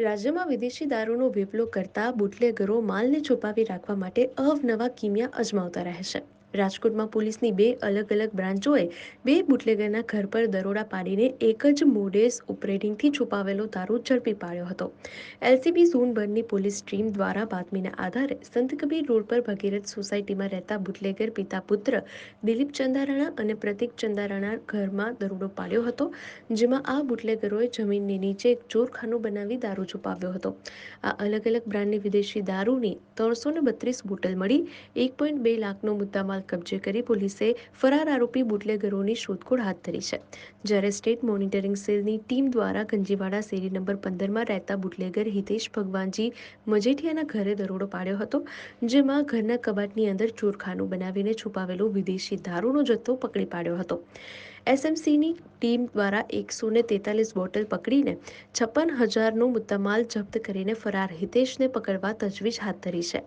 રાજ્યમાં વિદેશી દારૂનો વેપલો કરતા બુટલેગરો માલને છુપાવી રાખવા માટે અવનવા કિમિયા અજમાવતા રહે છે. રાજકોટમાં પોલીસની બે અલગ અલગ બ્રાન્ચોએ બે બુટલેગરના ઘર પર દરોડા પાડીને એક જ મોડેસ ઓપરેટિંગથી છુપાવેલો દારૂ ઝડપી પાડ્યો હતો. એલસીબી ઝોન પોલીસ ટીમ દ્વારા બાતમીના આધારે સંત કબીર રોડ પર ભગીરથ સોસાયટીમાં રહેતા બુટલેગર પિતા પુત્ર દિલીપ ચંદારાણા અને પ્રતિક ચંદારાણા ઘરમાં દરોડો પાડ્યો હતો, જેમાં આ બુટલેગરોએ જમીનની નીચે એક ચોરખાનું બનાવી દારૂ છુપાવ્યો હતો. આ અલગ અલગ બ્રાન્ડની વિદેશી દારૂની ત્રણસો બત્રીસ બોટલ મળી, એક પોઈન્ટ બે લાખનો મુદ્દામાલ કબજે કરી પોલીસે ફરાર આરોપી બુટલેગરોની શોધખોળ હાથ ધરી છે. જ્યારે સ્ટેટ મોનિટરિંગ સેલની ટીમ દ્વારા ગંજીવાડા શેરી નંબર પંદરમાં રહેતા બુટલેગર હિતેશ ભગવાનજી મજેઠિયાના ઘરે દરોડો પાડ્યો હતો, જેમાં ઘરના કબાટની અંદર ચોરખાનું બનાવીને છુપાવેલો વિદેશી દારૂનો જથ્થો પકડી પાડ્યો હતો. એસએમસીની ટીમ દ્વારા એકસો ને તેતાલીસ બોટલ પકડીને છપ્પન હજારનો મુદ્દામાલ જપ્ત કરીને ફરાર હિતેશને પકડવા તજવીજ હાથ ધરી છે.